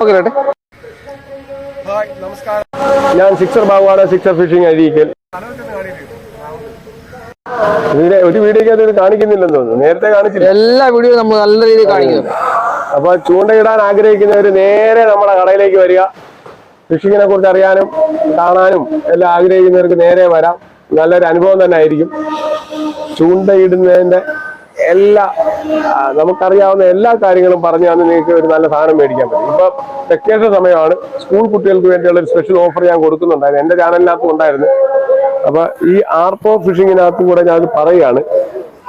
Okay ചേട്ടെ hi നമസ്കാരം. ഞാൻ sixer ബാബുവാണ് സിക്സർ ഫിഷിംഗ് അരീക്കൽ ഒരു വീഡിയോ ഇത് കാണിക്കുന്നില്ലെന്ന് തോന്നുന്നു. നേരത്തെ കാണിച്ചില്ല. എല്ലാ വീഡിയോ നമ്മൾ നല്ല രീതിയിൽ കാണിക്കുന്നു അപ്പൊ ചൂണ്ടയിടാൻ ആഗ്രഹിക്കുന്നവർ നേരെ നമ്മുടെ കടയിലേക്ക് വരിക. ഫിഷിങ്ങിനെ കുറിച്ച് അറിയാനും കാണാനും എല്ലാം ആഗ്രഹിക്കുന്നവർക്ക് നേരെ വരാം. നല്ലൊരു അനുഭവം തന്നെ ആയിരിക്കും. ചൂണ്ടയിടുന്നതിന്റെ എല്ലാ നമുക്കറിയാവുന്ന എല്ലാ കാര്യങ്ങളും പറഞ്ഞു തന്ന് നിങ്ങൾക്ക് ഒരു നല്ല സാധനം മേടിക്കാൻ പറ്റും. ഇപ്പൊ വെക്കേഷൻ സമയമാണ്. സ്കൂൾ കുട്ടികൾക്ക് വേണ്ടിയുള്ള ഒരു സ്പെഷ്യൽ ഓഫർ ഞാൻ കൊടുക്കുന്നുണ്ടായിരുന്നു. എന്റെ ചാനലിനകത്തും ഉണ്ടായിരുന്നു അപ്പൊ ഈ ആർപ്പോ ഫിഷിങ്ങിനകത്തും കൂടെ ഞാൻ പറയുകയാണ്.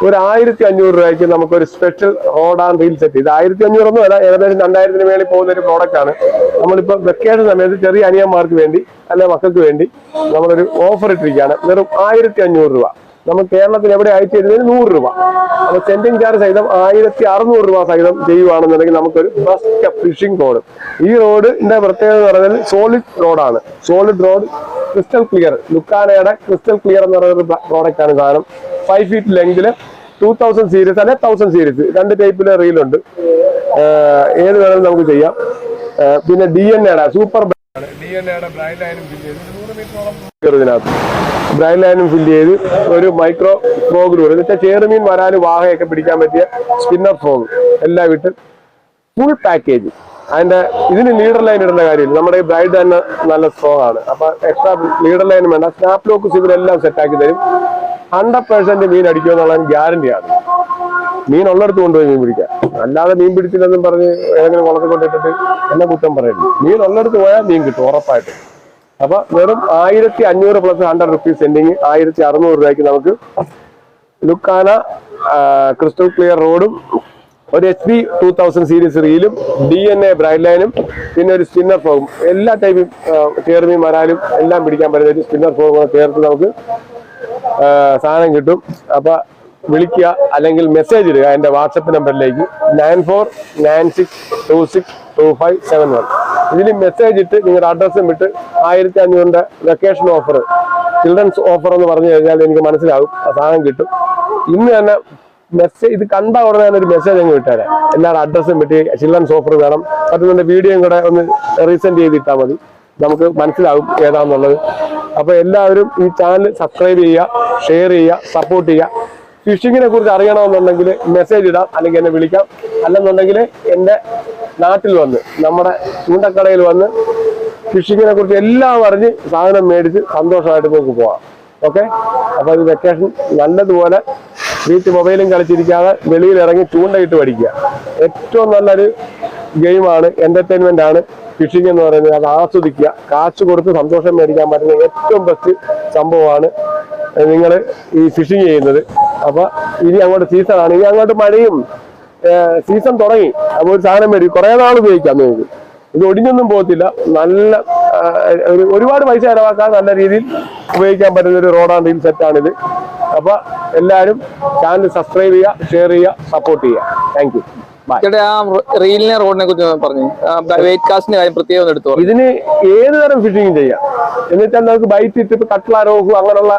ഒരു ആയിരത്തി അഞ്ഞൂറ് രൂപയ്ക്ക് നമുക്കൊരു special rod and reel set ഇത് ആയിരത്തി അഞ്ഞൂറൊന്നും അല്ല ഏകദേശം രണ്ടായിരത്തിന് മേളിൽ പോകുന്ന ഒരു പ്രോഡക്റ്റ് ആണ്. നമ്മളിപ്പോ വെക്കേഷൻ സമയത്ത് ചെറിയ അനിയന്മാർക്ക് വേണ്ടി അല്ലെ മക്കൾക്ക് വേണ്ടി നമ്മളൊരു ഓഫർ ഇട്ടിരിക്കുകയാണ്. വെറും ആയിരത്തി അഞ്ഞൂറ് രൂപ. നമുക്ക് കേരളത്തിൽ എവിടെ അയച്ചു തരുന്നത് നൂറ് രൂപ. അപ്പൊ സെൻഡിങ് ചാർജ് സഹിതം ആയിരത്തി അറുന്നൂറ് രൂപ സഹിതം ചെയ്യുവാണെന്നുണ്ടെങ്കിൽ നമുക്കൊരു ബെസ്റ്റ് ഫിഷിംഗ് റോഡ് ഈ റോഡിന്റെ പ്രത്യേകത എന്ന് പറഞ്ഞാൽ സോളിഡ് റോഡാണ് സോളിഡ് റോഡ് ക്രിസ്റ്റൽ ക്ലിയർ ലുക്കാനയുടെ ക്രിസ്റ്റൽ ക്ലിയർ എന്ന് പറയുന്ന പ്രോഡക്റ്റ് ആണ് സാധനം. ഫൈവ് ഫീറ്റ് ലെങ്തിൽ ടൂ തൗസൻഡ് സീരീസ് അല്ലെ തൗസൻഡ് സീരീസ് രണ്ട് ടൈപ്പിലെ ഉണ്ട്. ഏത് വേണമെങ്കിലും നമുക്ക് ചെയ്യാം. പിന്നെ ഡി എൻ എയുടെ സൂപ്പർ ഡി എൻ എയുടെ ബ്രാൻഡ് മീറ്ററോളം ഇതിനകത്ത് ബ്രൈൻ ലൈനും ഫില്ല് ചെയ്ത് ഒരു മൈക്രോ ഫ്രോഗ് എന്ന് വെച്ചാൽ ചേറുമീൻ വരാനും വാഹയൊക്കെ പിടിക്കാൻ പറ്റിയ സ്പിന്നർ ഫ്രോഗ് എല്ലാം ഇട്ട് ഫുൾ പാക്കേജ് അതിന്റെ ഇതിന് ലീഡർ ലൈൻ ഇടേണ്ട കാര്യമില്ല. നമ്മുടെ ഈ ബ്രൈഡ് തന്നെ നല്ല സ്ട്രോങ് ആണ്. അപ്പൊ എക്സ്ട്രാ ലീഡർ ലൈനും വേണ്ട. സ്നാപ്പ് ലോക്ക് ഇവരെല്ലാം സെറ്റാക്കി തരും. ഹൺഡ്രഡ് പെർസെന്റ് മീൻ അടിക്കും ഗ്യാരണ്ടി ഗ്യാരണ്ടിയാണ് മീൻ ഉള്ളിടത്ത് കൊണ്ടുപോയി മീൻ പിടിക്കാം അല്ലാതെ മീൻ പിടിച്ചില്ലെന്നും പറഞ്ഞ് ഏതെങ്കിലും കുളത്തിൽ കൊണ്ടിട്ടിട്ട് എന്നെ കുറ്റം പറയരുത്. മീൻ ഉള്ളിടത്ത് പോയാൽ മീൻ കിട്ടും ഉറപ്പായിട്ടും. അപ്പൊ വെറും ആയിരത്തി അഞ്ഞൂറ് പ്ലസ് ഹൺഡ്രഡ് റുപ്പീസ് സെൻഡിങ് ആയിരത്തി അറുന്നൂറ് രൂപയ്ക്ക് നമുക്ക് ലുക്കാന ക്രിസ്റ്റൽ ക്ലിയർ റോഡും ഒരു H B two thousand series റീലും D N A braid ലൈനും പിന്നെ ഒരു സ്പിന്നർ ഫോഗും എല്ലാ ടൈപ്പും ചേർമി മരാലും എല്ലാം പിടിക്കാൻ പറ്റുന്ന ഒരു സ്പിന്നർ ഫോഗും ചേർത്ത് നമുക്ക് സാധനം കിട്ടും. അപ്പൊ വിളിക്കുക അല്ലെങ്കിൽ മെസ്സേജ് ഇടുക എന്റെ വാട്സപ്പ് നമ്പറിലേക്ക് nine four nine six two six two five seven one ഇതിൽ മെസ്സേജ് ഇട്ട് നിങ്ങളുടെ അഡ്രസ്സും ഇട്ട് ആയിരത്തി അഞ്ഞൂറിന്റെ വെക്കേഷൻ ഓഫർ ചിൽഡ്രൻസ് ഓഫർ എന്ന് പറഞ്ഞു കഴിഞ്ഞാൽ എനിക്ക് മനസ്സിലാവും ആ സാധനം കിട്ടും. ഇന്ന് തന്നെ മെസ്സേജ് ഇത് കണ്ട ഉടനെ തന്നെ ഒരു മെസ്സേജ് അങ്ങ് വിട്ടുതരാം എല്ലാവരുടെ അഡ്രസ്സും വിട്ട് ചിൽഡ്രൻസ് ഓഫർ വേണം. പറ്റുന്നുണ്ട് വീഡിയോയും കൂടെ ഒന്ന് റീസെൻഡ് ചെയ്തിട്ടാൽ മതി. നമുക്ക് മനസ്സിലാവും ഏതാന്നുള്ളത്. അപ്പോൾ എല്ലാവരും ഈ ചാനൽ സബ്സ്ക്രൈബ് ചെയ്യുക ഷെയർ ചെയ്യുക സപ്പോർട്ട് ചെയ്യുക. ഫിഷിങ്ങിനെ കുറിച്ച് അറിയണമെന്നുണ്ടെങ്കിൽ മെസ്സേജ് ഇടാം അല്ലെങ്കിൽ എന്നെ വിളിക്കാം. അല്ലെന്നുണ്ടെങ്കിൽ എന്റെ നാട്ടിൽ വന്ന് നമ്മുടെ ചൂണ്ടക്കടയിൽ വന്ന് ഫിഷിങ്ങിനെ കുറിച്ച് എല്ലാം അറിഞ്ഞ് സാധനം മേടിച്ച് സന്തോഷമായിട്ട് നമുക്ക് പോവാം. ഓക്കെ അപ്പോൾ ഈ വെക്കേഷൻ നല്ലതുപോലെ വീട്ടിൽ മൊബൈലും കളിച്ചിരിക്കാതെ വെളിയിൽ ഇറങ്ങി ചൂണ്ടയിട്ട് പഠിക്കുക. ഏറ്റവും നല്ലൊരു ഗെയിമാണ് എന്റർടൈൻമെന്റ് ആണ് ഫിഷിംഗ് എന്ന് പറയുന്നത്. അത് ആസ്വദിക്കുക. കാശ് കൊടുത്ത് സന്തോഷം മേടിക്കാൻ പറ്റുന്ന ഏറ്റവും ബെസ്റ്റ് സംഭവമാണ് നിങ്ങൾ ഈ ഫിഷിങ് ചെയ്യുന്നത്. അപ്പൊ ഇനി അങ്ങോട്ട് സീസൺ ആണ്. ഇനി അങ്ങോട്ട് മഴയും സീസൺ തുടങ്ങി. അപ്പൊ ഒരു സാധനം മേടിക്കും. കുറെ നാൾ ഉപയോഗിക്കാം നിങ്ങൾക്ക്. ഇത് ഒടിഞ്ഞൊന്നും പോകത്തില്ല. നല്ല ഒരു ഒരുപാട് പൈസ ചെലവാക്കാൻ നല്ല രീതിയിൽ ഉപയോഗിക്കാൻ പറ്റുന്ന ഒരു റോഡാണ് ആൻഡ് റീൽ സെറ്റാണിത് അപ്പൊ എല്ലാവരും ചാനൽ സബ്സ്ക്രൈബ് ചെയ്യുക ഷെയർ ചെയ്യുക സപ്പോർട്ട് ചെയ്യുക. താങ്ക് ചേട്ടാ ആ റീലിനെ റോഡിനെ കുറിച്ച് പറഞ്ഞു. വെയിറ്റ് കാസ്റ്റിന്റെ കാര്യം പ്രത്യേകം എടുത്തു ഇതിന് ഏത് തരം ഫിഷിംഗ് ചെയ്യാം? എന്നുവെച്ചാൽ നമുക്ക് ബൈറ്റ് ഇട്ട് ഇപ്പൊ കട്ട്ള രോഹു അങ്ങനെയുള്ള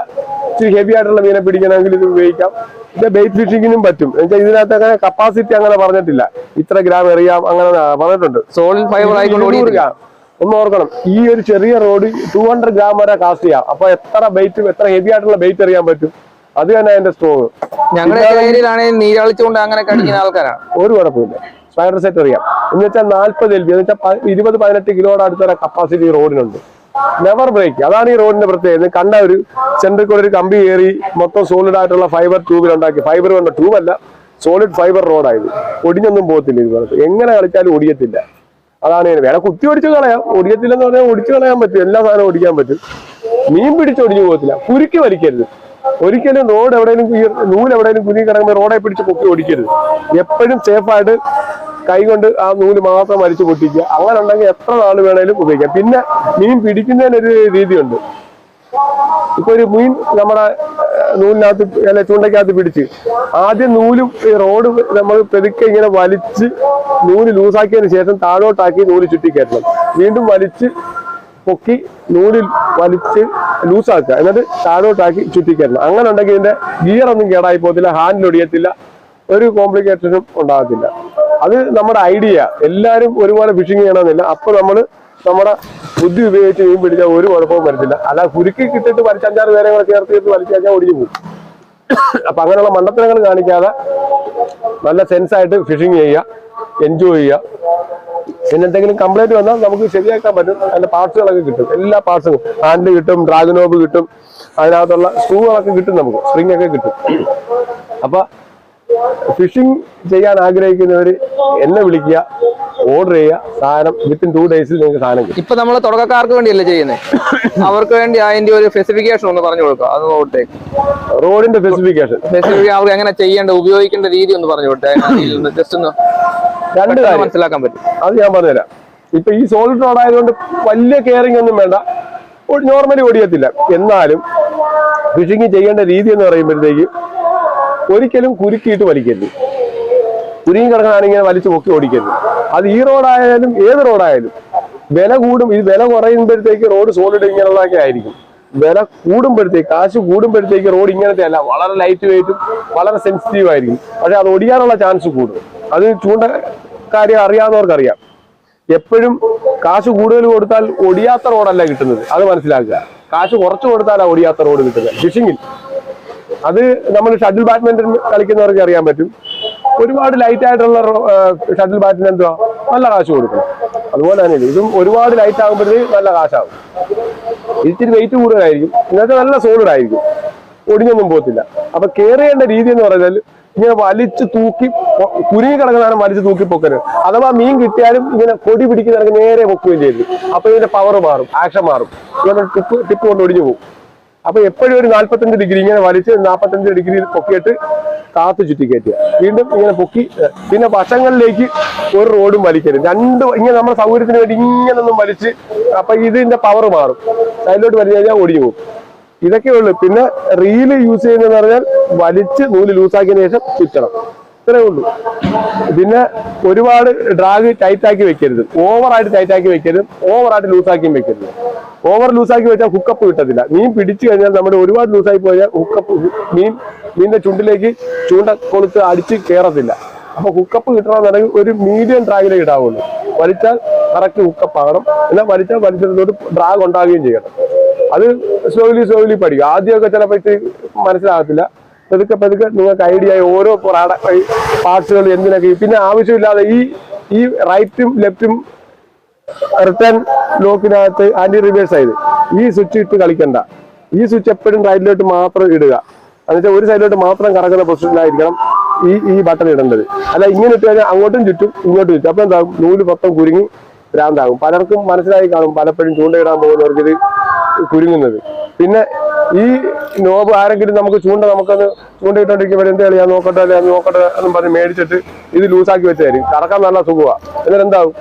ഇച്ചിരി ഹെവി ആയിട്ടുള്ള മീനെ പിടിക്കണമെങ്കിൽ ഇത് ഉപയോഗിക്കാം. ഇത് ബൈറ്റ് ഫിഷിങ്ങിനും പറ്റും. എന്നുവെച്ചാൽ ഇതിനകത്ത് അങ്ങനെ കപ്പാസിറ്റി അങ്ങനെ പറഞ്ഞിട്ടില്ല. ഇത്ര ഗ്രാം എറിയാം അങ്ങനെ പറഞ്ഞിട്ടുണ്ട്. സോളിഡ് ഫൈബർ ആയിക്കൊണ്ട് ഒന്ന് ഓർക്കണം. ഈ ഒരു ചെറിയ റോഡ് ടു ഹൺഡ്രഡ് ഗ്രാം വരെ കാസ്റ്റ് ചെയ്യാം. അപ്പൊ എത്ര ബൈറ്റ് എത്ര ഹെവി ആയിട്ടുള്ള ബൈറ്റ് എറിയാൻ പറ്റും? അത് തന്നെ അതിന്റെ സ്ട്രോങ് ഞങ്ങളുടെ ഏരിയയിലാണെങ്കിൽ നീരാളിച്ചുകൊണ്ട് അങ്ങനെ കടിക്കുന്ന ആൾക്കാരാണ് ഒരു കുഴപ്പമില്ല. സ്പൈഡർ സെറ്റ് അറിയാം. എന്ന് വെച്ചാൽ നാല്പത് എൽ ബി എന്ന് വെച്ചാൽ ഇരുപത് പതിനെട്ട് കിലോയുടെ അടുത്തുള്ള കപ്പാസിറ്റി റോഡിനുണ്ട് നെവർ ബ്രേക്ക് അതാണ് ഈ റോഡിന്റെ പ്രത്യേകത. കണ്ട ഒരു സെന്ററിൽ കൂടെ ഒരു കമ്പി കയറി മൊത്തം സോളിഡ് ആയിട്ടുള്ള ഫൈബർ ട്യൂബിൽ ഉണ്ടാക്കി. ഫൈബർ കൊണ്ട് ട്യൂബല്ല സോളിഡ് ഫൈബർ റോഡായത് ഒടിഞ്ഞൊന്നും പോകത്തില്ല ഇതുപോലെ എങ്ങനെ കളിച്ചാലും ഒടിയത്തില്ല. അതാണ് ഞാൻ വേറെ കുത്തി ഒടിച്ചു കളയാം. ഒടിയത്തില്ലെന്ന് പറഞ്ഞാൽ ഒടിച്ചു കളയാൻ പറ്റും. എല്ലാ സാധനവും ഒടിക്കാൻ പറ്റും. മീൻ പിടിച്ച് ഒടിഞ്ഞു പോകത്തില്ല. കുരുക്കി വലിക്കരുത്. ഒരിക്കലും റോഡ് എവിടെയെങ്കിലും നൂൽ എവിടെയെങ്കിലും കുഞ്ഞി കിടക്കുമ്പോൾ റോഡെ പിടിച്ച് പൊക്കി ഓടിക്കരുത്. എപ്പോഴും സേഫായിട്ട് കൈകൊണ്ട് ആ നൂൽ മാത്രം വലിച്ചു പൊട്ടിക്കുക. അങ്ങനെ ഉണ്ടെങ്കിൽ എത്ര നാൾ വേണേലും ഉപയോഗിക്കാം. പിന്നെ മീൻ പിടിക്കുന്നതിനൊരു രീതിയുണ്ട്. ഇപ്പൊ ഒരു മീൻ നമ്മുടെ നൂലിനകത്ത് അല്ല ചൂണ്ടയ്ക്കകത്ത് പിടിച്ച് ആദ്യം നൂലും റോഡ് നമ്മൾ പെതുക്കെ ഇങ്ങനെ വലിച്ച് നൂൽ ലൂസാക്കിയതിന് ശേഷം താഴോട്ടാക്കി നൂൽ ചുറ്റിക്കയറ്റണം വീണ്ടും വലിച്ച് പൊക്കി നൂലിൽ വലിച്ച് ലൂസാക്കുക. എന്നിട്ട് താഴോട്ടാക്കി ചുറ്റിക്കരണം അങ്ങനെ ഉണ്ടെങ്കിൽ ഇതിന്റെ ഗിയർ ഒന്നും കേടായി പോകത്തില്ല ഹാൻഡിൽ ഒടിയത്തില്ല ഒരു കോംപ്ലിക്കേഷനും ഉണ്ടാകത്തില്ല. അത് നമ്മുടെ ഐഡിയ എല്ലാവരും ഒരുപോലെ ഫിഷിങ് ചെയ്യണമെന്നില്ല. അപ്പൊ നമ്മൾ നമ്മുടെ ബുദ്ധി ഉപയോഗിച്ച് മീൻ പിടിച്ചാൽ ഒരു കുഴപ്പവും വരത്തില്ല. അല്ല കുരുക്കി കിട്ടിട്ട് വലിച്ച അഞ്ചാറ് പേരെ കൂടെ വലിച്ചു കഴിഞ്ഞാൽ ഒടിഞ്ഞു പോകും. അപ്പൊ അങ്ങനെയുള്ള മണ്ടത്തരങ്ങൾ കാണിക്കാതെ നല്ല സെൻസായിട്ട് ഫിഷിങ് ചെയ്യുക എൻജോയ് ചെയ്യുക. പിന്നെ എന്തെങ്കിലും കംപ്ലൈന്റ് വന്നാൽ നമുക്ക് ശരിയാക്കാൻ പറ്റും. അതിന്റെ പാർട്സുകളൊക്കെ കിട്ടും. എല്ലാ പാർട്സും ഹാൻഡ് കിട്ടും ഡ്രാഗനോബ് കിട്ടും. അതിനകത്തുള്ള സ്ക്രൂകളൊക്കെ കിട്ടും നമുക്ക്. സ്പ്രിംഗ് ഒക്കെ കിട്ടും. അപ്പൊ ഫിഷിംഗ് ചെയ്യാൻ ആഗ്രഹിക്കുന്നവർ എന്നെ വിളിക്കുക ഓർഡർ ചെയ്യുക. സാധനം വിത്തിൻ ടു ഡേയ്സിൽ നിങ്ങൾക്ക് സാധനം കിട്ടും. ഇപ്പൊ നമ്മൾ തുടക്കക്കാർക്ക് വേണ്ടിയല്ലേ ചെയ്യുന്നത് അവർക്ക് വേണ്ടി അതിന്റെ ഒരു സ്പെസിഫിക്കേഷൻ ഒന്ന് പറഞ്ഞു കൊടുക്കുക അത് നോക്കട്ടെ റോഡിന്റെ സ്പെസിഫിക്കേഷൻ സ്പെസിഫിക് അവർക്ക് എങ്ങനെ ചെയ്യേണ്ട ഉപയോഗിക്കേണ്ട രീതി ഒന്ന് പറഞ്ഞു കൊടുത്തേ ജസ്റ്റ് ഒന്ന് രണ്ട് കാര്യം. മനസ്സിലാക്കാൻ പറ്റും. അത് ഞാൻ പറഞ്ഞുതരാം. ഇപ്പൊ ഈ സോളിഡ് റോഡ് ആയതുകൊണ്ട് വലിയ കെയറിംഗ് ഒന്നും വേണ്ട. നോർമലി ഓടിയത്തില്ല എന്നാലും ഫിഷിംഗ് ചെയ്യേണ്ട രീതി എന്ന് പറയുമ്പോഴത്തേക്ക് ഒരിക്കലും കുരുക്കിയിട്ട് വലിക്കരുത്. കുരുങ്ങി കിടക്കാനാണെങ്കിൽ വലിച്ചു പൊക്കി ഓടിക്കരുത്. അത് ഈ റോഡായാലും ഏത് റോഡായാലും വില കൂടും. ഇത് വില കുറയുമ്പോഴത്തേക്ക് റോഡ് സോളിഡ് ഇങ്ങനെയുള്ളതൊക്കെ ആയിരിക്കും. വില കൂടുമ്പോഴത്തേക്ക് കാശ് കൂടുമ്പോഴത്തേക്ക് റോഡ് ഇങ്ങനത്തെ അല്ല വളരെ ലൈറ്റ് വെയിറ്റും വളരെ സെൻസിറ്റീവ് ആയിരിക്കും. പക്ഷെ അത് ഒടിയാനുള്ള ചാൻസ് കൂടും. അത് ചൂണ്ട കാര്യം അറിയാവുന്നവർക്കറിയാം. എപ്പോഴും കാശ് കൂടുതൽ കൊടുത്താൽ ഒടിയാത്ത റോഡല്ല കിട്ടുന്നത്. അത് മനസ്സിലാക്കുക. കാശ് കുറച്ച് കൊടുത്താലാണ് ഒടിയാത്ത റോഡ് കിട്ടുന്നത്. ഫിഷിങ്ങിൽ അത് നമ്മൾ ഷട്ടിൽ ബാഡ്മിന്റൺ കളിക്കുന്നവർക്ക് അറിയാൻ പറ്റും. ഒരുപാട് ലൈറ്റ് ആയിട്ടുള്ള ഷട്ടിൽ ബാറ്റിന് എന്തുവാ? നല്ല കാശ് കൊടുക്കണം. അതുപോലെ തന്നെ ഇത്. ഒരുപാട് ലൈറ്റ് ആകുമ്പോഴത്തേക്ക് നല്ല കാശാകും. ഇത്തിരി വെയിറ്റ് കൂടുതലായിരിക്കും. ഇന്നത്തെ നല്ല സോളിഡ് ആയിരിക്കും. ഒടിഞ്ഞൊന്നും പോകത്തില്ല. അപ്പൊ കയറിയേണ്ട രീതി എന്ന് പറഞ്ഞാൽ ഇങ്ങനെ വലിച്ചു തൂക്കി കുരുങ്ങി കിടക്കുന്നതാണ് വലിച്ചു തൂക്കി പൊക്കരുത്. അഥവാ മീൻ കിട്ടിയാലും ഇങ്ങനെ കൊടി പിടിക്കുന്നവർക്ക് നേരെ പൊക്കുകയും ചെയ്തു അപ്പൊ ഇതിന്റെ പവർ മാറും. ആക്ഷൻ മാറും. ഇങ്ങനെ ടിപ്പ് ടിപ്പ് കൊണ്ട് ഒടിഞ്ഞു പോകും. അപ്പൊ എപ്പോഴും ഒരു നാല്പത്തഞ്ച് ഡിഗ്രി ഇങ്ങനെ വലിച്ച് നാൽപ്പത്തഞ്ച് ഡിഗ്രി പൊക്കിയിട്ട് കാത്തു ചുറ്റി കയറ്റുക വീണ്ടും ഇങ്ങനെ പൊക്കി പിന്നെ വശങ്ങളിലേക്ക് ഒരു റോഡും വലിക്കരുത്. രണ്ട് ഇങ്ങനെ നമ്മുടെ സൗകര്യത്തിന് വേണ്ടി ഇങ്ങനൊന്നും വലിച്ച് അപ്പൊ ഇതിന്റെ പവർ മാറും. സൈഡിലോട്ട് വലിച്ചു കഴിഞ്ഞാൽ ഒടിഞ്ഞു പോകും. ഇതൊക്കെ ഉള്ളു. പിന്നെ റീൽ യൂസ് ചെയ്യുന്നതെന്ന് പറഞ്ഞാൽ വലിച്ച് നൂൽ ലൂസാക്കിയതിനു ശേഷം ചുറ്റണം. ഇത്രേ ഉള്ളൂ. പിന്നെ ഒരുപാട് ഡ്രാഗ് ടൈറ്റ് ആക്കി വെക്കരുത്. ഓവറായിട്ട് ടൈറ്റ് ആക്കി വെക്കരുത്. ഓവറായിട്ട് ലൂസാക്കിയും വെക്കരുത്. ഓവർ ലൂസാക്കി വെച്ചാൽ ഹുക്കപ്പ് കിട്ടത്തില്ല. മീൻ പിടിച്ചു കഴിഞ്ഞാൽ നമ്മുടെ ഒരുപാട് ലൂസായി പോയാൽ ഹുക്കപ്പ് മീൻ മീനിന്റെ ചുണ്ടിലേക്ക് ചൂണ്ട കൊളുത്ത് അടിച്ച് കയറത്തില്ല അപ്പൊ ഹുക്കപ്പ് കിട്ടണമെന്നുണ്ടെങ്കിൽ ഒരു മീഡിയം ഡ്രാഗിലേ ഇടാവുള്ളൂ. വലിച്ചാൽ കറക്റ്റ് ഹുക്കപ്പ് ആകണം. എന്നാൽ വലിച്ചാൽ വലിച്ചിടത്തോട്ട് ഡ്രാഗ് ഉണ്ടാകുകയും ചെയ്യണം. അത് സ്ലോലി സ്ലോലി പഠിക്കും ആദ്യമൊക്കെ ചിലപ്പോൾ ഇത്തിരി മനസ്സിലാകത്തില്ല. പതുക്കെ പതുക്കെ നിങ്ങൾക്ക് ഐഡിയ ആയി ഓരോ പാർട്സുകൾ എന്തിനൊക്കെ പിന്നെ ആവശ്യമില്ലാതെ ഈ ഈ റൈറ്റും ലെഫ്റ്റും റിട്ടേൺ ലോക്കിനകത്ത് ആന്റി റിവേഴ്സ് ആയത്. ഈ സ്വിച്ച് ഇട്ട് കളിക്കണ്ട. ഈ സ്വിച്ച് എപ്പോഴും റൈറ്റിലോട്ട് മാത്രം ഇടുക. എന്നുവെച്ചാൽ ഒരു സൈഡിലോട്ട് മാത്രം കറങ്ങുന്ന പൊസിഷനിലായിരിക്കണം ഈ ഈ ബട്ടൺ ഇടേണ്ടത്. അല്ല ഇങ്ങനെ ഇട്ട് കഴിഞ്ഞാൽ അങ്ങോട്ടും ചുറ്റും ഇങ്ങോട്ടും ചുറ്റും. അപ്പൊ എന്താകും? നൂൽ മൊത്തം കുരുങ്ങി ഭ്രാന്താകും. പലർക്കും മനസ്സിലായി കാണും പലപ്പോഴും ചൂണ്ടയിടാൻ പോകുന്നവർക്ക് ഇത് കുരുങ്ങുന്നത്. പിന്നെ ഈ നോബ് ആരെങ്കിലും നമുക്ക് ചൂണ്ട നമുക്കത് ചൂണ്ടയിട്ടോണ്ടിരിക്കുമ്പോൾ എന്ത് കളിയാ? നോക്കട്ടെ അല്ലെ? നോക്കട്ടെ എന്നും പറഞ്ഞ് മേടിച്ചിട്ട് ഇത് ലൂസാക്കി വെച്ചായിരിക്കും. കറക്കാൻ നല്ല സുഖമാണ് എന്നിട്ട് എന്താവും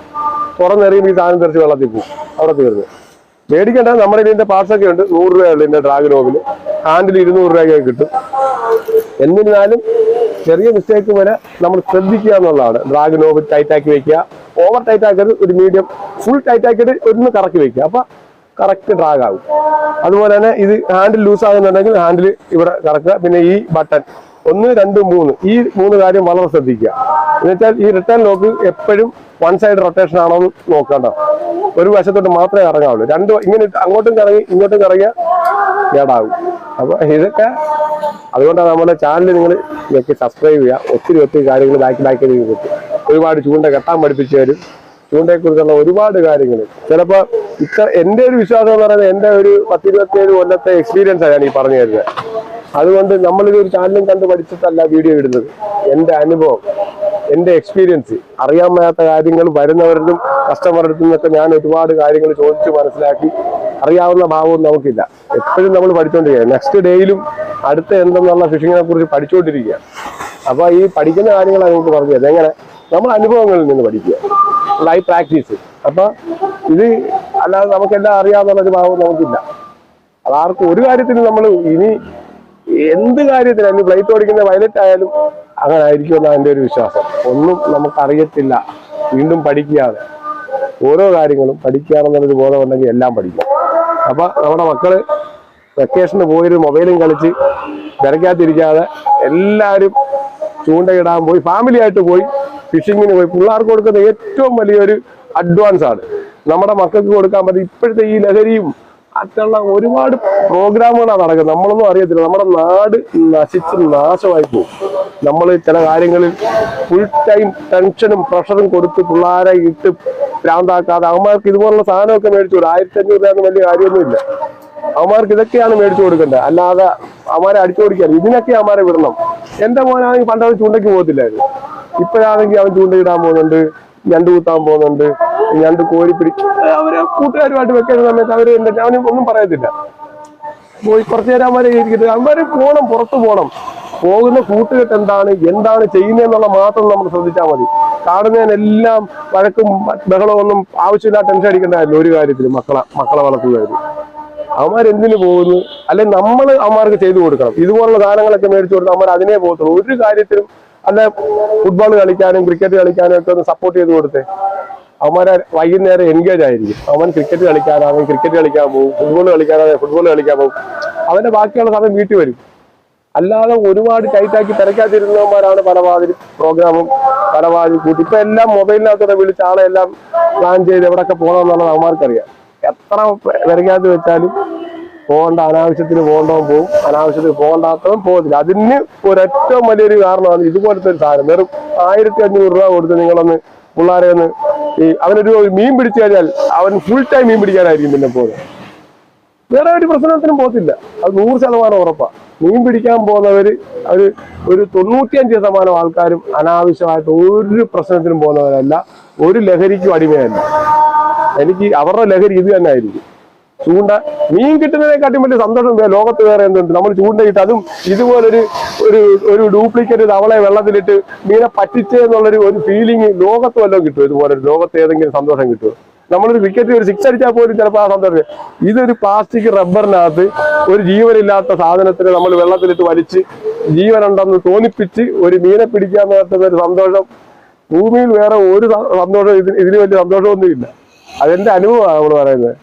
തുറന്നെറിയുമ്പോൾ ഈ സാധനം തെറിച്ച് വെള്ളത്തിൽ പോകും. അവിടെ തീർന്നു. മേടിക്കേണ്ട നമ്മുടെ ഇതിന്റെ പാർട്സ് ഒക്കെ ഉണ്ട്. നൂറ് രൂപയുള്ള ഇതിന്റെ ഡ്രാഗൺ ഓവിൽ ഹാൻഡിൽ ഇരുന്നൂറ് രൂപയൊക്കെ കിട്ടും. എന്നിരുന്നാലും ചെറിയ മിസ്റ്റേക്ക് വരെ നമ്മൾ ശ്രദ്ധിക്കുക എന്നുള്ളതാണ്. ഡ്രാഗൺ ഓവ് ടൈറ്റ് ആക്കി വെക്കുക. ഓവർ ടൈറ്റ് ആക്കരുത്. ഒരു മീഡിയം ഫുൾ ടൈറ്റ് ആക്കിയിട്ട് ഒന്ന് കറക്കി വെക്കുക. അപ്പൊ കറക്റ്റ് ഡ്രാഗ് ആകും. അതുപോലെ തന്നെ ഇത് ഹാൻഡിൽ ലൂസ് ആകുന്നുണ്ടെങ്കിൽ ഹാൻഡിൽ ഇവിടെ കറക്കുക. പിന്നെ ഈ ബട്ടൺ ഒന്ന് രണ്ട് മൂന്ന്. ഈ മൂന്ന് കാര്യം വളരെ ശ്രദ്ധിക്കുക. എന്നുവെച്ചാൽ ഈ റിട്ടേൺ ലോക്ക് എപ്പോഴും വൺ സൈഡ് റൊട്ടേഷൻ ആണോ എന്ന് നോക്കണ്ട. ഒരു വശത്തോട്ട് മാത്രമേ ഇറങ്ങാവുള്ളൂ. രണ്ട് ഇങ്ങനെ അങ്ങോട്ടും കറങ്ങി ഇങ്ങോട്ടും കറങ്ങിയാൽ കേടാകും അപ്പൊ ഇതൊക്കെ അതുകൊണ്ടാണ് നമ്മുടെ ചാനൽ നിങ്ങൾ ഞെക്കി സബ്സ്ക്രൈബ് ചെയ്യുക. ഒത്തിരി ഒത്തിരി കാര്യങ്ങൾ ബാക്കി ബാക്കി കിട്ടും ഒരുപാട് ചൂണ്ട കെട്ടാൻ പഠിപ്പിച്ചു തരും. ചൂണ്ടയെക്കുറിച്ചുള്ള ഒരുപാട് കാര്യങ്ങൾ ചിലപ്പോൾ ഇത്ര എന്റെ ഒരു വിശ്വാസം എന്ന് പറയുന്നത് എന്റെ ഒരു പത്തിരുപത്തിയേഴ് കൊല്ലത്തെ എക്സ്പീരിയൻസാണ് ഞാൻ ഈ പറഞ്ഞു തരുന്നത്. അതുകൊണ്ട് നമ്മളിത് ഒരു ചാനലും കണ്ട് പഠിച്ചിട്ടല്ല വീഡിയോ ഇടുന്നത്. എന്റെ അനുഭവം എന്റെ എക്സ്പീരിയൻസ് അറിയാൻ മേലാത്ത കാര്യങ്ങൾ വരുന്നവരിലും കസ്റ്റമറുടെ നിന്നൊക്കെ ഞാൻ ഒരുപാട് കാര്യങ്ങൾ ചോദിച്ച് മനസ്സിലാക്കി അറിയാവുന്ന ഭാവവും നമുക്കില്ല. എപ്പോഴും നമ്മൾ പഠിച്ചുകൊണ്ടിരിക്കുക നെക്സ്റ്റ് ഡേയിലും അടുത്ത എന്തെന്നുള്ള ഫിഷിങ്ങിനെ കുറിച്ച് പഠിച്ചുകൊണ്ടിരിക്കുക അപ്പൊ ഈ പഠിക്കുന്ന കാര്യങ്ങളാണ് നമുക്ക് പറഞ്ഞു തരുന്നത് എങ്ങനെ? നമ്മൾ അനുഭവങ്ങളിൽ നിന്ന് പഠിക്കുക. ലൈഫ് പ്രാക്ടീസ് അപ്പൊ ഇത് അല്ലാതെ നമുക്കെല്ലാം അറിയാവുന്ന ഒരു ഭാവം നമുക്കില്ല. അതാർക്കും ഒരു കാര്യത്തിന് നമ്മൾ ഇനി എന്ത് കാര്യത്തിനും ഫ്ലൈറ്റ് ഓടിക്കുന്ന പൈലറ്റ് ആയാലും അങ്ങനെ ആയിരിക്കും എന്നാണ് എന്റെ ഒരു വിശ്വാസം. ഒന്നും നമുക്ക് അറിയത്തില്ല വീണ്ടും പഠിക്കുകയാണ്. ഓരോ കാര്യങ്ങളും പഠിക്കുകയാണെന്നുള്ളൊരു ബോധമുണ്ടെങ്കിൽ എല്ലാം പഠിക്കും. അപ്പൊ നമ്മുടെ മക്കൾ വെക്കേഷന് പോയൊരു മൊബൈലും കളിച്ച് തിരക്കാതിരിക്കാതെ എല്ലാവരും ചൂണ്ടയിടാൻ പോയി ഫാമിലി ആയിട്ട് പോയി ഫിഷിങ്ങിന് പോയി. പിള്ളേർക്ക് കൊടുക്കുന്ന ഏറ്റവും വലിയൊരു അഡ്വാൻസ് ആണ്. നമ്മുടെ മക്കൾക്ക് കൊടുക്കാൻ പറ്റും ഇപ്പോഴത്തെ ഈ ലഹരിയും മറ്റുള്ള ഒരുപാട് പ്രോഗ്രാമുകളാണ് നടക്കുന്നത്. നമ്മളൊന്നും അറിയത്തില്ല. നമ്മുടെ നാട് നശിച്ച് നാശമായി പോകും. നമ്മൾ ചില കാര്യങ്ങളിൽ ഫുൾ ടൈം ടെൻഷനും പ്രഷറും കൊടുത്ത് പിള്ളേരെ ഇട്ട് ഭ്രാന്താക്കാതെ അവന്മാർക്ക് ഇതുപോലുള്ള സാധനമൊക്കെ മേടിച്ചു കൊടുക്കും ആയിരത്തി അഞ്ഞൂറ് രൂപ വലിയ കാര്യമൊന്നുമില്ല. അവന്മാർക്ക് ഇതൊക്കെയാണ് മേടിച്ചു കൊടുക്കേണ്ടത്. അല്ലാതെ അവന്മാരെ അടിച്ചു കൊടുക്കാൻ ഇതിനൊക്കെ അവന്മാരെ വിടണം. എന്റെ മോനാണെങ്കിൽ പണ്ടത് ചൂണ്ടയ്ക്ക് പോകത്തില്ലായിരുന്നു. ഇപ്പോഴാണെങ്കിൽ അവൻ ചൂണ്ടയിടാൻ പോകുന്നുണ്ട്. ഞണ്ട് കൂത്താൻ പോകുന്നുണ്ട്. ഞണ്ട് കോരിപ്പിടി അവർ കൂട്ടുകാരുമായിട്ട് വെക്കുന്ന സമയത്ത് അവർ എന്താ അവന് ഒന്നും പറയത്തില്ല. പോയി കുറച്ചു നേരം അവന്മാരെ ഇരിക്കട്ടെ. അവന്മാര് പോണം പുറത്തു പോണം. പോകുന്ന കൂട്ടുകെട്ട് എന്താണ് എന്താണ് ചെയ്യുന്നതെന്നുള്ള മാത്രം നമ്മൾ ശ്രദ്ധിച്ചാൽ മതി. കാണുന്നതിനെല്ലാം വഴക്കും ബഹളവും ഒന്നും ആവശ്യമില്ലാത്ത ടെൻഷൻ അടിക്കേണ്ടതായിരുന്നു ഒരു കാര്യത്തിൽ മക്കളെ മക്കളെ വളർത്തുകയായിരുന്നു അവന്മാർ എന്തിനു പോകുന്നു? അല്ലെ നമ്മൾ അവന്മാർക്ക് ചെയ്തു കൊടുക്കണം. ഇതുപോലുള്ള സാധനങ്ങളൊക്കെ മേടിച്ചു കൊടുത്താൽ അവന്മാർ അതിനെ പോകത്തുള്ളൂ. ഒരു കാര്യത്തിലും അല്ല ഫുട്ബോൾ കളിക്കാനും ക്രിക്കറ്റ് കളിക്കാനും ഒക്കെ ഒന്ന് സപ്പോർട്ട് ചെയ്ത് കൊടുത്തേ. അവന്മാരെ വൈകുന്നേരം എൻഗേജ് ആയിരിക്കും. അവൻ ക്രിക്കറ്റ് കളിക്കാൻ അവൻ ക്രിക്കറ്റ് കളിക്കാൻ പോകും. ഫുട്ബോൾ കളിക്കാനാണ് ഫുട്ബോൾ കളിക്കാൻ പോകും. അവന്റെ ബാക്കിയുള്ള സമയം വീട്ടിൽ വരും. അല്ലാതെ ഒരുപാട് ടൈറ്റാക്കി തിരക്കാതിരുന്നവന്മാരാണ് പരമാവധി പ്രോഗ്രാമും പരമാവധി കൂട്ടി. ഇപ്പൊ എല്ലാം മൊബൈലിനകത്തോടെ വിളിച്ച് ആളെ എല്ലാം പ്ലാൻ ചെയ്ത് എവിടെയൊക്കെ പോകണമെന്നുള്ളത് അവന്മാർക്കറിയാം. എത്ര തിരക്കാതെ വെച്ചാലും പോകേണ്ട അനാവശ്യത്തിന് പോകേണ്ടവൻ പോവും. അനാവശ്യത്തിന് പോകണ്ടാത്തവൻ പോകത്തില്ല. അതിന് ഒരേറ്റവും വലിയൊരു കാരണമാണ് ഇതുപോലത്തെ ഒരു സാധനം. വെറും ആയിരത്തി അഞ്ഞൂറ് രൂപ കൊടുത്ത് നിങ്ങളൊന്ന് പിള്ളേരെ ഒന്ന് ഈ അവനൊരു മീൻ പിടിച്ചു കഴിഞ്ഞാൽ അവൻ ഫുൾ ടൈം മീൻ പിടിക്കാനായിരിക്കും പിന്നെ പോകുന്നത്. വേറെ ഒരു പ്രശ്നത്തിനും പോകത്തില്ല. അത് നൂറ് ശതമാനം ഉറപ്പാണ് മീൻ പിടിക്കാൻ പോകുന്നവര് ഒരു ഒരു തൊണ്ണൂറ്റിയഞ്ച് ശതമാനം ആൾക്കാരും അനാവശ്യമായിട്ട് ഒരു പ്രശ്നത്തിനും പോകുന്നവരല്ല. ഒരു ലഹരിക്കും അടിമയല്ല. എനിക്ക് അവരുടെ ലഹരി ഇത് തന്നെ ആയിരിക്കും. ചൂണ്ട മീൻ കിട്ടുന്നതിനെക്കാട്ടും വലിയ സന്തോഷം ലോകത്ത് വേറെ എന്തുണ്ട്? നമ്മൾ ചൂണ്ടയിട്ട് അതും ഇതുപോലൊരു ഒരു ഒരു ഡ്യൂപ്ലിക്കേറ്റ് തവളെ വെള്ളത്തിലിട്ട് മീനെ പറ്റിച്ചേ എന്നുള്ളൊരു ഒരു ഫീലിംഗ് ലോകത്ത് വല്ലതും കിട്ടും ഇതുപോലെ ലോകത്ത് ഏതെങ്കിലും സന്തോഷം കിട്ടുമോ? നമ്മളൊരു വിക്കറ്റ് ഒരു സിക്സ് അടിച്ചാൽ പോലും ചിലപ്പോൾ ആ സന്തോഷം ഇതൊരു പ്ലാസ്റ്റിക് റബ്ബറിനകത്ത് ഒരു ജീവനില്ലാത്ത സാധനത്തിന് നമ്മൾ വെള്ളത്തിലിട്ട് വലിച്ച് ജീവനുണ്ടെന്ന് തോന്നിപ്പിച്ച് ഒരു മീനെ പിടിക്കാൻ നേരത്തെ ഒരു സന്തോഷം. ഭൂമിയിൽ വേറെ ഒരു സന്തോഷം ഇതിന് വലിയ സന്തോഷമൊന്നുമില്ല. അതെന്റെ അനുഭവമാണ് നമ്മൾ പറയുന്നത്.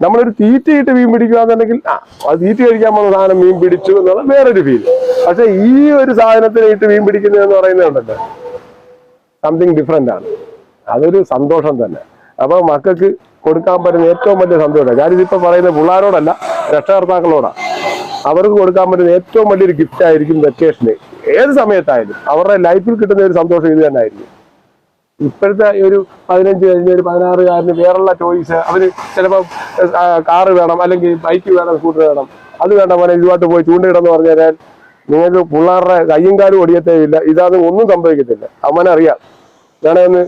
നമ്മളൊരു തീറ്റയിട്ട് മീൻ പിടിക്കുകയാണെന്നുണ്ടെങ്കിൽ ആ അത് തീറ്റ കഴിക്കാൻ പോകുന്ന സാധനം മീൻ പിടിച്ചു എന്നുള്ള വേറൊരു ഫീൽ പക്ഷെ ഈ ഒരു സാധനത്തിന് ഇട്ട് മീൻ പിടിക്കുന്നത് എന്ന് പറയുന്നുണ്ടല്ലോ സംതിങ് ഡിഫറെന്റ് ആണ്. അതൊരു സന്തോഷം തന്നെ. അപ്പോൾ മക്കൾക്ക് കൊടുക്കാൻ പറ്റുന്ന ഏറ്റവും വലിയ സന്തോഷം. ഞാനിതിപ്പോൾ പറയുന്നത് പിള്ളേരോടല്ല രക്ഷകർത്താക്കളോടാണ് അവർക്ക് കൊടുക്കാൻ പറ്റുന്ന ഏറ്റവും വലിയൊരു ഗിഫ്റ്റ് ആയിരിക്കും വെക്കേഷന് ഏത് സമയത്തായാലും അവരുടെ ലൈഫിൽ കിട്ടുന്ന ഒരു സന്തോഷം ഇത് തന്നെ ആയിരിക്കും ഇപ്പോഴത്തെ ഒരു പതിനഞ്ച് കഴിഞ്ഞ ഒരു പതിനാറുകാരന് വേറുള്ള ചോയ്സ് അവർ ചിലപ്പോൾ കാറ് വേണം അല്ലെങ്കിൽ ബൈക്ക് വേണം സ്കൂട്ടർ വേണം. അത് വേണ്ട പോലെ ഇതുമായിട്ട് പോയി ചൂണ്ടിടണം പറഞ്ഞു പറഞ്ഞാൽ നിങ്ങൾക്ക് പിള്ളേരുടെ കയ്യും കാലും ഒടിയത്തേ ഇല്ല. ഇതാണ് ഒന്നും സംഭവിക്കത്തില്ല. അവനറിയാം വേണമെന്ന്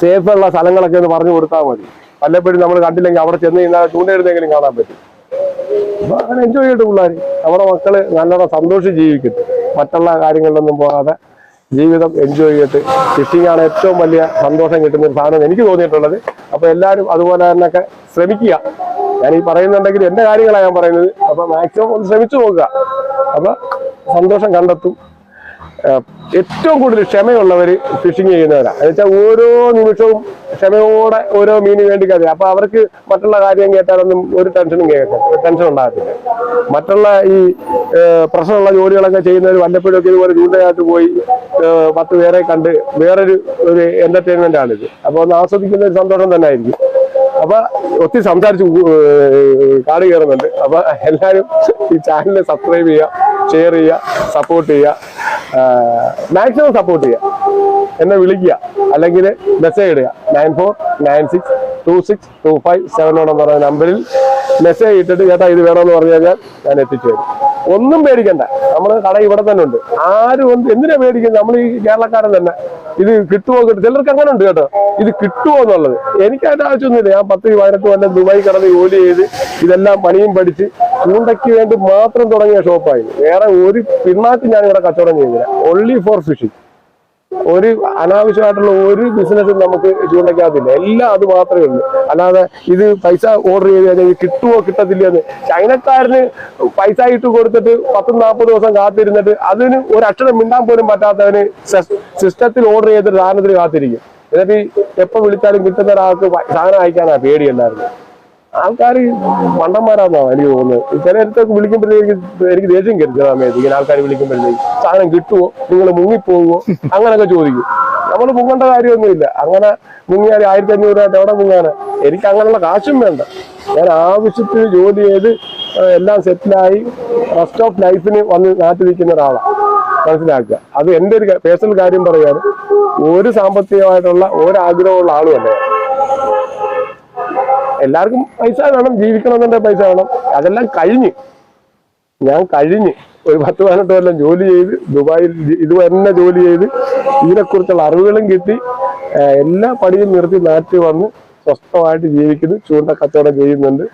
സേഫുള്ള സ്ഥലങ്ങളൊക്കെ ഒന്ന് പറഞ്ഞു കൊടുത്താൽ മതി. വല്ലപ്പോഴും നമ്മൾ കണ്ടില്ലെങ്കിൽ അവിടെ ചെന്ന് കഴിഞ്ഞാൽ ചൂണ്ടയിടുന്നെങ്കിലും കാണാൻ പറ്റും. അപ്പൊ അങ്ങനെ എൻജോയ് ചെയ്തിട്ട് പിള്ളേർ നമ്മുടെ മക്കൾ നല്ലോണം സന്തോഷിച്ച് ജീവിക്കട്ടെ മറ്റുള്ള കാര്യങ്ങളിലൊന്നും പോകാതെ ജീവിതം എൻജോയ് ചെയ്തിട്ട് ഫിഷിംഗ് ആണ് ഏറ്റവും വലിയ സന്തോഷം കിട്ടുന്ന ഒരു സാധനം എനിക്ക് തോന്നിയിട്ടുള്ളത്. അപ്പോൾ എല്ലാവരും അതുപോലെ തന്നെയൊക്കെ ശ്രമിക്കുക. ഞാൻ ഈ പറയുന്നുണ്ടെങ്കിൽ എന്റെ കാര്യങ്ങളാണ് ഞാൻ പറയുന്നത്. അപ്പോൾ മാക്സിമം ഒന്ന് ശ്രമിച്ചു നോക്കുക. അപ്പോൾ സന്തോഷം കണ്ടെത്തും. ഏറ്റവും കൂടുതൽ ക്ഷമയുള്ളവർ ഫിഷിങ് ചെയ്യുന്നവരാണ് എന്ന് വെച്ചാൽ ഓരോ നിമിഷവും ക്ഷമയോടെ ഓരോ മീനിന് വേണ്ടി കഴിയും അപ്പൊ അവർക്ക് മറ്റുള്ള കാര്യം കേട്ടാലൊന്നും ഒരു ടെൻഷനും കേൾക്കാം ടെൻഷൻ ഉണ്ടാകത്തില്ല. മറ്റുള്ള ഈ പ്രശ്നമുള്ള ജോലികളൊക്കെ ചെയ്യുന്നവർ വല്ലപ്പോഴും ഒക്കെ ഇതുപോലെ ചൂണ്ടയായിട്ട് പോയി പത്ത് പേരെ കണ്ട് വേറൊരു ഒരു എന്റർടൈൻമെന്റ് ആണിത്. അപ്പൊ ഒന്ന് ആസ്വദിക്കുന്ന ഒരു സന്തോഷം തന്നെ ആയിരിക്കും. അപ്പൊ ഒത്തിരി സംസാരിച്ച് കാട് കയറുന്നുണ്ട്. അപ്പൊ എല്ലാരും ഈ ചാനലിനെ സബ്സ്ക്രൈബ് ചെയ്യുക ഷെയർ ചെയ്യുക സപ്പോർട്ട് ചെയ്യുക. മാക്സിമം സപ്പോർട്ട് ചെയ്യുക. എന്നെ വിളിക്കുക. അല്ലെങ്കിൽ മെസ്സേജ് ഇടുക. Nine four nine six two six two five seven one എന്ന് പറയുന്ന നമ്പറിൽ മെസ്സേജ് ഇട്ടിട്ട് ചേട്ടാ ഇത് വേണമെന്ന് പറഞ്ഞു കഴിഞ്ഞാൽ ഞാൻ എത്തിച്ചു തരും. ഒന്നും പേടിക്കണ്ട. നമ്മൾ കട ഇവിടെ തന്നെ ഉണ്ട്. ആരും ഒന്ന് എന്തിനാ പേടിക്കുന്നത്? നമ്മൾ ഈ കേരളക്കാരൻ തന്നെ. ഇത് കിട്ടുമോ കിട്ടും ചിലർക്ക് അങ്ങനെ ഉണ്ട് കേട്ടോ. ഇത് കിട്ടുമോ എന്നുള്ളത്. എനിക്ക് അതിന്റെ ആവശ്യമൊന്നുമില്ല. ഞാൻ പത്ത് പതിനെട്ട് കൊല്ലം ദുബായി കടന്ന് ജോലി ചെയ്ത് ഇതെല്ലാം പണിയും പഠിച്ച് ചൂണ്ടയ്ക്ക് വേണ്ടി മാത്രം തുടങ്ങിയ ഷോപ്പായി വേറെ ഒരു പിണ്ണാക്ക് ഞാൻ ഇവിടെ കച്ചവടം ചെയ്യുന്നില്ല. ഓൺലി ഫോർ ഫിഷിംഗ് ഒരു അനാവശ്യമായിട്ടുള്ള ഒരു ബിസിനസ്സും നമുക്ക് ചൂണ്ടയ്ക്കകത്തില്ല എല്ലാം അത് മാത്രമേ ഉള്ളൂ. അല്ലാതെ ഇത് പൈസ ഓർഡർ ചെയ്ത് കഴിഞ്ഞാൽ കിട്ടുമോ കിട്ടത്തില്ല എന്ന് ചൈനക്കാരന് പൈസ ഇട്ട് കൊടുത്തിട്ട് പത്തും നാൽപ്പത് ദിവസം കാത്തിരുന്നിട്ട് അതിന് ഒരു അക്ഷരം മിണ്ടാൻ പോലും പറ്റാത്തവന് സിസ്റ്റത്തിൽ ഓർഡർ ചെയ്തിട്ട് സാധനത്തിന് കാത്തിരിക്കും. എന്നിട്ട് എപ്പോൾ വിളിച്ചാലും കിട്ടുന്ന ഒരാൾക്ക് സാധനം അയക്കാനാണ് പേടി എല്ലാവർക്കും ആൾക്കാർ മണ്ടന്മാരാന്നാണ് എനിക്ക് തോന്നുന്നത് ചില അടുത്തൊക്കെ വിളിക്കുമ്പോഴത്തേക്ക് എനിക്ക് ദേഷ്യം ചില സമയത്ത്. ഇങ്ങനെ ആൾക്കാർ വിളിക്കുമ്പോഴത്തേക്ക് സാധനം കിട്ടുമോ നിങ്ങൾ മുങ്ങിപ്പോകുമോ അങ്ങനെയൊക്കെ ചോദിക്കും. നമ്മൾ മുങ്ങേണ്ട കാര്യമൊന്നുമില്ല. അങ്ങനെ മുങ്ങിയാൽ ആയിരത്തി അഞ്ഞൂറ് രൂപ എവിടെ മുങ്ങാന്? എനിക്ക് അങ്ങനെയുള്ള കാശും വേണ്ട. ഞാൻ ആവശ്യത്തിന് ജോലി ചെയ്ത് എല്ലാം സെറ്റിലായി റെസ്റ്റ് ഓഫ് ലൈഫിന് വന്ന് നാട്ടിൽ നിൽക്കുന്ന ഒരാളാണ് മനസ്സിലാക്കുക. അത് എന്റെ ഒരു പേഴ്സണൽ കാര്യം പറയാനും ഒരു സാമ്പത്തികമായിട്ടുള്ള ഒരാഗ്രഹമുള്ള ആളുമല്ല. എല്ലാവർക്കും പൈസ വേണം ജീവിക്കണമെന്നുണ്ടെങ്കിൽ പൈസ വേണം. അതെല്ലാം കഴിഞ്ഞ് ഞാൻ കഴിഞ്ഞ് ഒരു പത്ത് പതിനെട്ട് കൊല്ലം ജോലി ചെയ്ത് ദുബായിൽ ഇത് തന്നെ ജോലി ചെയ്ത് ഇതിനെക്കുറിച്ചുള്ള അറിവുകളും കിട്ടി. എല്ലാ പണിയും നിർത്തി നാട്ടിൽ വന്ന് സ്വസ്ഥമായിട്ട് ജീവിക്കുന്നു. ചൂണ്ട കച്ചവടം ചെയ്യുന്നുണ്ട്.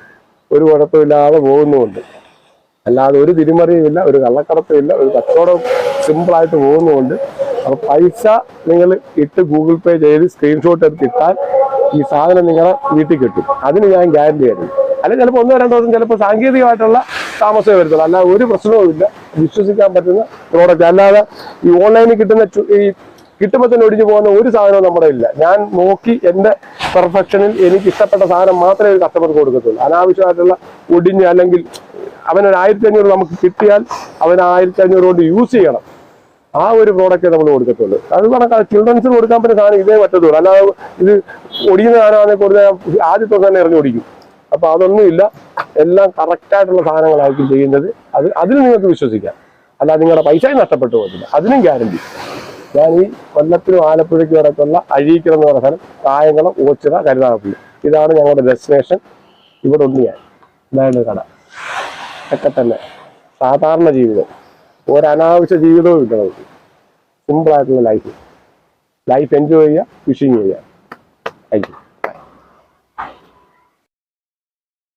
ഒരു കുഴപ്പമില്ലാതെ പോകുന്നുമുണ്ട്. അല്ലാതെ ഒരു തിരിമറിയുമില്ല ഒരു കള്ളക്കടത്തുമില്ല ഒരു കച്ചവടം സിമ്പിളായിട്ട് പോകുന്നുമുണ്ട്. അപ്പോൾ പൈസ നിങ്ങൾ ഇട്ട് ഗൂഗിൾ പേ ചെയ്ത് സ്ക്രീൻഷോട്ട് എടുത്ത് ഇട്ടാൽ ഈ സാധനം നിങ്ങളെ വീട്ടിൽ കിട്ടും. അതിന് ഞാൻ ഗ്യാരണ്ടി ആയിരുന്നു അല്ലെങ്കിൽ ചിലപ്പോൾ ഒന്നോ രണ്ടോ ദിവസം ചിലപ്പോൾ സാങ്കേതികമായിട്ടുള്ള താമസമേ വരുത്തുള്ളൂ. അല്ലാതെ ഒരു പ്രശ്നവുമില്ല വിശ്വസിക്കാൻ പറ്റുന്ന പ്രോഡക്റ്റ് അല്ലാതെ ഈ ഓൺലൈനിൽ കിട്ടുന്ന ഈ കിട്ടുമ്പോൾ തന്നെ ഒടിഞ്ഞു പോകുന്ന ഒരു സാധനവും നമ്മുടെ ഇല്ല. ഞാൻ നോക്കി എന്റെ പെർഫെക്ഷനിൽ എനിക്ക് ഇഷ്ടപ്പെട്ട സാധനം മാത്രമേ കസ്റ്റമർക്ക് കൊടുക്കത്തുള്ളൂ. അനാവശ്യമായിട്ടുള്ള ഒടിഞ്ഞ് അല്ലെങ്കിൽ അവനൊരു ആയിരത്തി അഞ്ഞൂറ് നമുക്ക് കിട്ടിയാൽ അവൻ ആയിരത്തി അഞ്ഞൂറ് കൊണ്ട് യൂസ് ചെയ്യണം. ആ ഒരു പ്രോഡക്റ്റ് നമ്മൾ കൊടുക്കത്തുള്ളൂ അത് പറഞ്ഞാൽ ചിൽഡ്രൻസിന് കൊടുക്കാൻ പറ്റുന്ന സാധനം ഇതേ പറ്റത്തുള്ളൂ. അല്ലാതെ ഇത് ഒടിയുന്ന സാധനമാണെങ്കിൽ കൊടുത്താൽ ആദ്യത്തെ തന്നെ ഇറങ്ങി ഓടിക്കും അപ്പൊ അതൊന്നുമില്ല എല്ലാം കറക്റ്റായിട്ടുള്ള സാധനങ്ങളായിരിക്കും ചെയ്യുന്നത്. അത് അതിൽ നിങ്ങൾക്ക് വിശ്വസിക്കാം. അല്ലാതെ നിങ്ങളുടെ പൈസയും നഷ്ടപ്പെട്ടു പോകത്തില്ല. അതിനും ഗ്യാരണ്ടി ഞാൻ ഈ കൊല്ലത്തിനും ആലപ്പുഴയ്ക്കും ഇടയ്ക്കുള്ള അഴീക്കണം എന്ന് പറഞ്ഞ സ്ഥലം കായംകുളം ഓച്ചിറ കരുനാഗപ്പള്ളി. ഇതാണ് ഞങ്ങളുടെ ഡെസ്റ്റിനേഷൻ ഇവിടെ ഉണ്ട് ഇതാണ് കട. ഒക്കെ തന്നെ. സാധാരണ ജീവിതം. ഒരു അനാവശ്യ ജീവിതവും ഇല്ല നമുക്ക്. സിമ്പിളായിട്ടുള്ള ലൈഫ് ലൈഫ് എൻജോയ് ചെയ്യുക ഫിഷിങ് ചെയ്യുക. Thank you